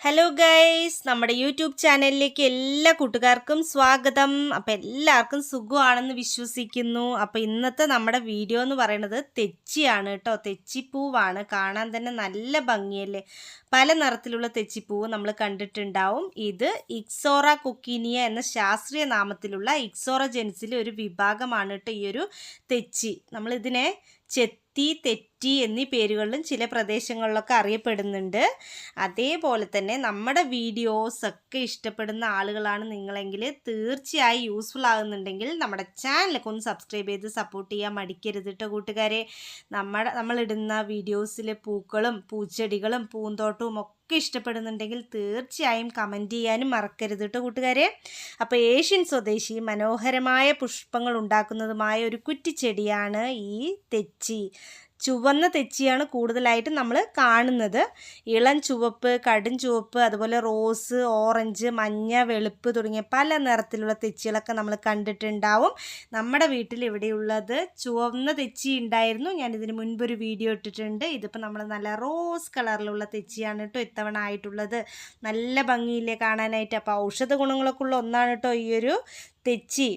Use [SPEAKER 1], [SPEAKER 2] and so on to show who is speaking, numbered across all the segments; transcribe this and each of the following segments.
[SPEAKER 1] Hello guys നമ്മുടെ YouTube ചാനലിലേക്ക് എല്ലാ കൂട്ടുകാർക്കും സ്വാഗതം. അപ്പം എല്ലാവർക്കും സുഖമാണെന്ന് വിശ്വസിക്കുന്നു. അപ്പം ഇന്നത്തെ നമ്മുടെ വീഡിയോ എന്ന് പറയുന്നത് തെച്ചിയാണ് കേട്ടോ. തെച്ചിപ്പൂവാണ്. കാണാൻ തന്നെ നല്ല ഭംഗിയല്ലേ? പല നിറത്തിലുള്ള തെച്ചിപ്പൂവ് നമ്മൾ കണ്ടിട്ടുണ്ടാവും. ഇത് ഇക്സോറ കൊക്കിനിയ എന്ന ശാസ്ത്രീയ നാമത്തിലുള്ള ഇക്സോറ ജെൻസിലെ ഒരു വിഭാഗമാണ് കേട്ടോ ഈ ഒരു തെച്ചി. നമ്മളിതിനെ ചെത്തി തെറ്റി എന്നീ പേരുകളിലും ചില പ്രദേശങ്ങളിലൊക്കെ അറിയപ്പെടുന്നുണ്ട്. അതേപോലെ തന്നെ നമ്മുടെ വീഡിയോസ് ഒക്കെ ഇഷ്ടപ്പെടുന്ന ആളുകളാണ് നിങ്ങളെങ്കിൽ തീർച്ചയായും യൂസ്ഫുൾ ആകുന്നുണ്ടെങ്കിൽ നമ്മുടെ ചാനലൊക്കെ ഒന്ന് സബ്സ്ക്രൈബ് ചെയ്ത് സപ്പോർട്ട് ചെയ്യാൻ മടിക്കരുത് കേട്ടോ കൂട്ടുകാരെ. നമ്മുടെ നമ്മളിടുന്ന വീഡിയോസിലെ പൂക്കളും പൂച്ചെടികളും പൂന്തോട്ടവും ഒക്കെ ഒക്കെ ഇഷ്ടപ്പെടുന്നുണ്ടെങ്കിൽ തീർച്ചയായും കമന്റ് ചെയ്യാനും മറക്കരുത് കേട്ടോ കൂട്ടുകാരെ. അപ്പോൾ ഏഷ്യൻ സ്വദേശി മനോഹരമായ പുഷ്പങ്ങൾ ഉണ്ടാക്കുന്നതുമായ ഒരു കുറ്റിച്ചെടിയാണ് ഈ തെച്ചി. ചുവന്ന തെച്ചിയാണ് കൂടുതലായിട്ട് നമ്മൾ കാണുന്നത്. ഇളം ചുവപ്പ് കടും ചുവപ്പ് അതുപോലെ റോസ് ഓറഞ്ച് മഞ്ഞ വെളുപ്പ് തുടങ്ങിയ പല നിറത്തിലുള്ള തെച്ചികളൊക്കെ നമ്മൾ കണ്ടിട്ടുണ്ടാവും. നമ്മുടെ വീട്ടിൽ ഇവിടെയുള്ളത് ചുവന്ന തെച്ചി ഉണ്ടായിരുന്നു. ഞാൻ ഇതിന് മുൻപൊരു വീഡിയോ ഇട്ടിട്ടുണ്ട്. ഇതിപ്പോൾ നമ്മൾ നല്ല റോസ് കളറിലുള്ള തെച്ചിയാണ് കേട്ടോ ഇത്തവണ ആയിട്ടുള്ളത്. നല്ല ഭംഗിയില്ലേ കാണാനായിട്ട്. അപ്പോൾ ഔഷധ ഗുണങ്ങളൊക്കെ ഉള്ള ഒന്നാണ് കേട്ടോ ഈ ഒരു തെച്ചി.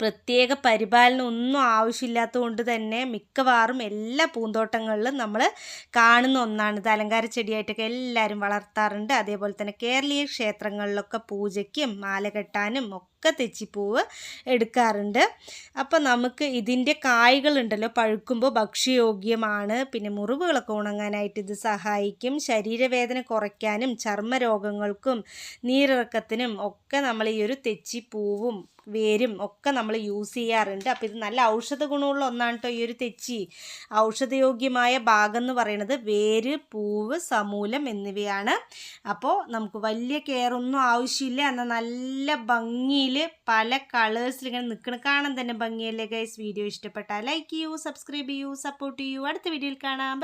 [SPEAKER 1] പ്രത്യേക പരിപാലനം ഒന്നും ആവശ്യമില്ലാത്തത് കൊണ്ട് തന്നെ മിക്കവാറും എല്ലാ പൂന്തോട്ടങ്ങളിലും നമ്മൾ കാണുന്ന ഒന്നാണ് ഇത് അലങ്കാര ചെടിയായിട്ടൊക്കെ എല്ലാവരും വളർത്താറുണ്ട്. അതേപോലെ തന്നെ കേരളീയ ക്ഷേത്രങ്ങളിലൊക്കെ പൂജയ്ക്കും മാല കെട്ടാനും ഒക്കെ തെച്ചിപ്പൂവ് എടുക്കാറുണ്ട്. അപ്പോൾ നമുക്ക് ഇതിന്റെ കായ്കളുണ്ടല്ലോ പഴുക്കുമ്പോൾ ഭക്ഷ്യയോഗ്യമാണ്. പിന്നെ മുറിവുകളൊക്കെ ഉണങ്ങാനായിട്ട് ഇത് സഹായിക്കും. ശരീരവേദന കുറയ്ക്കാനും ചർമ്മരോഗങ്ങൾക്കും നീരിറക്കത്തിനും ഒക്കെ നമ്മൾ ഈ ഒരു തെച്ചിപ്പൂവും വേരും ഒക്കെ നമ്മൾ യൂസ് ചെയ്യാറുണ്ട്. അപ്പോൾ ഇത് നല്ല ഔഷധ ഗുണമുള്ള ഒന്നാണ് കേട്ടോ ഈ ഒരു തെച്ചി. ഔഷധയോഗ്യമായ ഭാഗം എന്ന് പറയുന്നത് വേര് പൂവ് സമൂലം എന്നിവയാണ്. അപ്പോൾ നമുക്ക് വലിയ കെയർ ഒന്നും ആവശ്യമില്ല. എന്നാൽ നല്ല ഭംഗിയിൽ പല കളേഴ്സിൽ ഇങ്ങനെ നിൽക്കണം കാണാൻ തന്നെ ഭംഗിയല്ലേ ഗൈസ് വീഡിയോ ഇഷ്ടപ്പെട്ടാൽ ലൈക്ക് ചെയ്യൂ സബ്സ്ക്രൈബ് ചെയ്യൂ സപ്പോർട്ട് ചെയ്യൂ. അടുത്ത വീഡിയോയിൽ കാണാം.